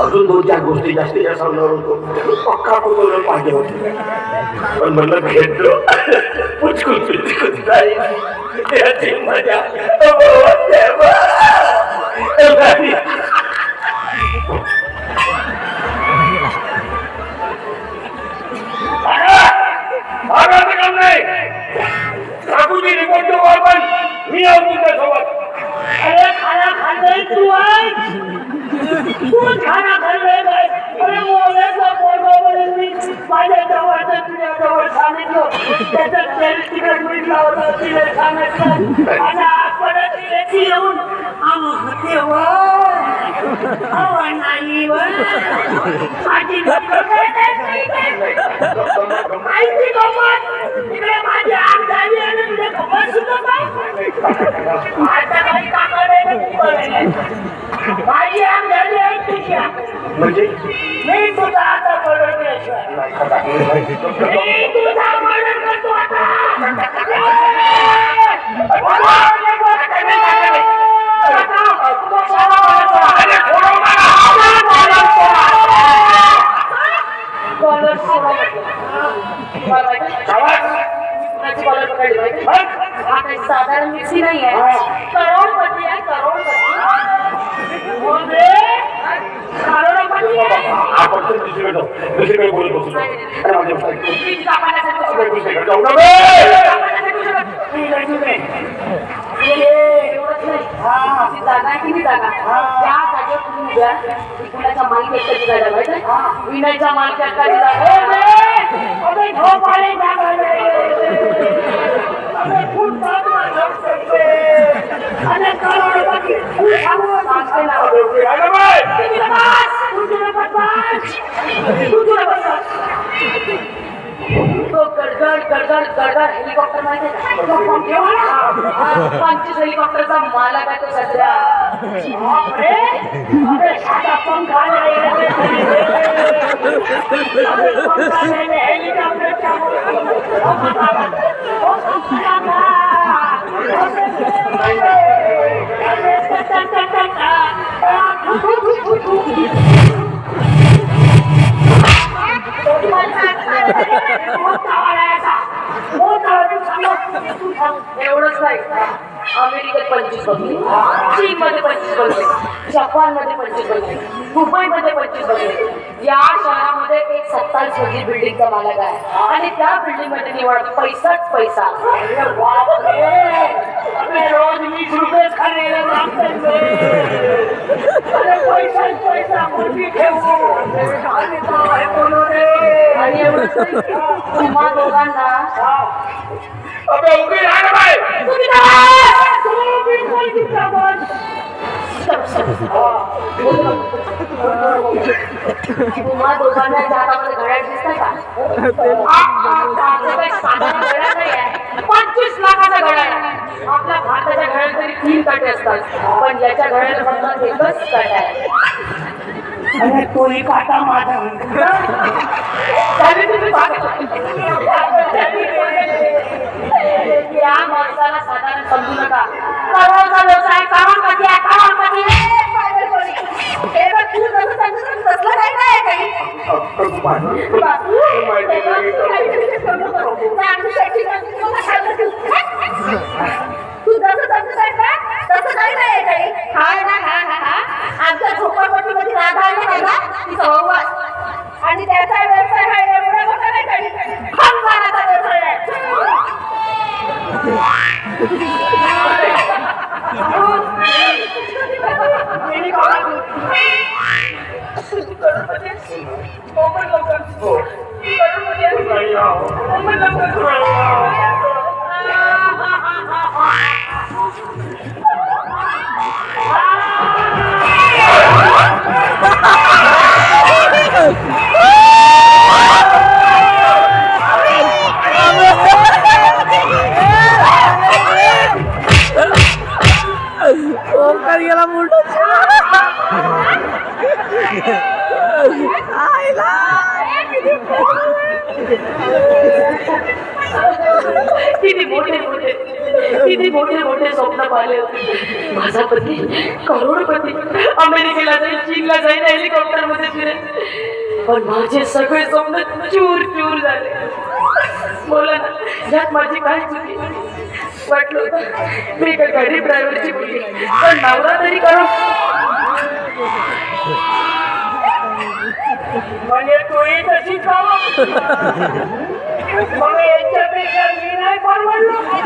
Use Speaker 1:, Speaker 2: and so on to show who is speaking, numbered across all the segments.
Speaker 1: अजून दोन चार गोष्टी जास्त सांगणार होतो. पक्का कुठं पाहिजे होते. पण म्हणलं घेतलो पुचकुल पुचकुल जाईल. याची मजा.
Speaker 2: করতে পারি ঠাকুরজি রিপোর্ট করবেন মিয়া উচিত সবাই আরে খানা খাইলে তুই তুই খানা খাইলে আরে মোলে পড়ব বলে তুই বাইরে যাওয়াতে তুই আমার স্বামী তো এটা তেল টিকার মিটলা ওটা তুই স্বামী তো Seun Ông Tiểu ơi Ông anh là gì quá Mà chỉ cần có thế thế thế thế Anh chỉ có mất Thì em mà giờ anh sẽ đi आहे? हा काही साधारण व्यक्ती नाही आहे करोडपती आहे करोडपती हो बे. करोडपती
Speaker 1: आपण तर दुसरीकडे जाऊ. दुसरीकडे बोलत बसू. अरे, माझ्या बायको.
Speaker 2: मी बसलो.
Speaker 1: आपण दुसरीकडे जाऊ ना बे.
Speaker 2: मी नाही तुझे. ए, एवढंच नाही. ती जागा आहे की नाही जागा? त्या जागेवर तुम्ही उभ्या. ती कुणाच्या मालकी हक्काची जागा माहिती आहे? विनयच्या मालकी हक्काची जागा. ए, बे! अबे, झोप आली जागा नाही. अबे, फुटपाथ वर झोपतोय बे. अरे, करोडपती. थांबव, नाचते ना.
Speaker 1: अरे, बाय.
Speaker 2: तू तुला बस. तू तुला बस, बस. तू तुला बस, बस. तो गडगड गडगड गडगड हेलिकॉप्टर माहिती आहे पंचवीस हेलिकॉप्टरचा मालक आहे तो सध्या. पंचवीस बघले मध्ये पंचवीस बघले जपानमध्ये पंचवीस बघले दुबईमध्ये पंचवीस बघले या शहरामध्ये एक सत्तावीस मधली बिल्डिंगचा मालक आहे. आणि त्या बिल्डिंगमध्ये निवड पैसाच पैसा. रोज वीस रुपये आणि एवढं तुम्हा
Speaker 1: अबे,
Speaker 2: दोघांना हातामध्ये घड्याळ का? पंचवीस लाखाचा घड्याळ आहे. आपल्या भारताच्या घड्याळ तरी तीन काटे असतात पण याच्या घड्यात फक्त एकच काटा आहे अरे तोही काटा माझा या माणसाला साधारण समजू नका. करोडचा व्यवसाय करोडपती आहे करोडपती तू जसं तसं काही नाही समजत तसं काही. नाही काही. हा ना हा हा हा. आमच्या झोपडपट्टीमध्ये राधा आहे ना तिचा आणि त्याचा व्यवसाय
Speaker 3: 아.
Speaker 4: किती मोठे मोठे स्वप्न पाहिले होते. माझा पती करोडपती. अमेरिकेला जाईल चीनला जाईल हेलिकॉप्टरमध्ये फिरेल पण माझे सगळे स्वप्न चूर चूर झाले. बोला ना यात माझी काय चुकी? वाटलं होतं मी एका गरीब ड्रायव्हरची मुलगी. पण नवरा तरी करो.
Speaker 2: म्हणजे तोही तशी जावं मग यांच्यापेक्षा मी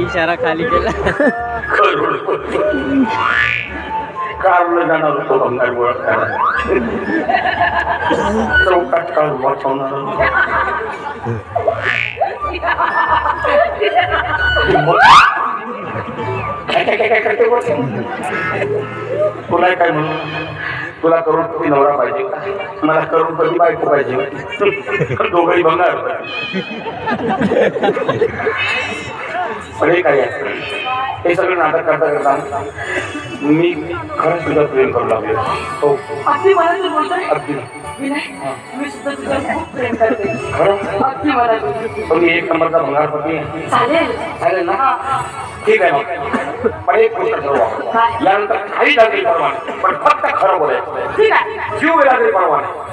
Speaker 3: ইশারা খালি
Speaker 1: গেলা কারণে জানার তো অন্যায় বড় চৌকাট কাজ বসন वाचवणार काय काय काय काय करते बोल? तुला काय म्हणू? तुला करोडपती नवरा पाहिजे? मला करोडपती बायको पाहिजे? दोघंही पण हे काय हे सगळं नाटक करता करता मी खरंच तुझा प्रेम करू लागलो हो.
Speaker 4: अगदी. मी सुद्धा तुझ्यावर खूप प्रेम करते.
Speaker 1: खरं
Speaker 4: अगदी मला
Speaker 1: मी एक नंबरचा आहे
Speaker 4: चालेल?
Speaker 1: चालेल ना? ठीक आहे मग. पण एक गोष्ट ठरवा. यानंतर काही झाली परवा नाही. पण फक्त खरं बोलायचं.
Speaker 4: ठीक आहे.
Speaker 1: जीव गेला तरी.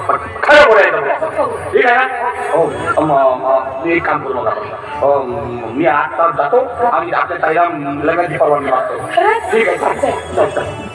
Speaker 1: पण खरं बोलायचं ठीक आहे ना? हो. म- म- मी एक काम करू नका. अं, मी आता जातो. आणि आपल्या ताईला लग्नाची परवानगी मागतो. ठीक आहे. चल, चल, चल.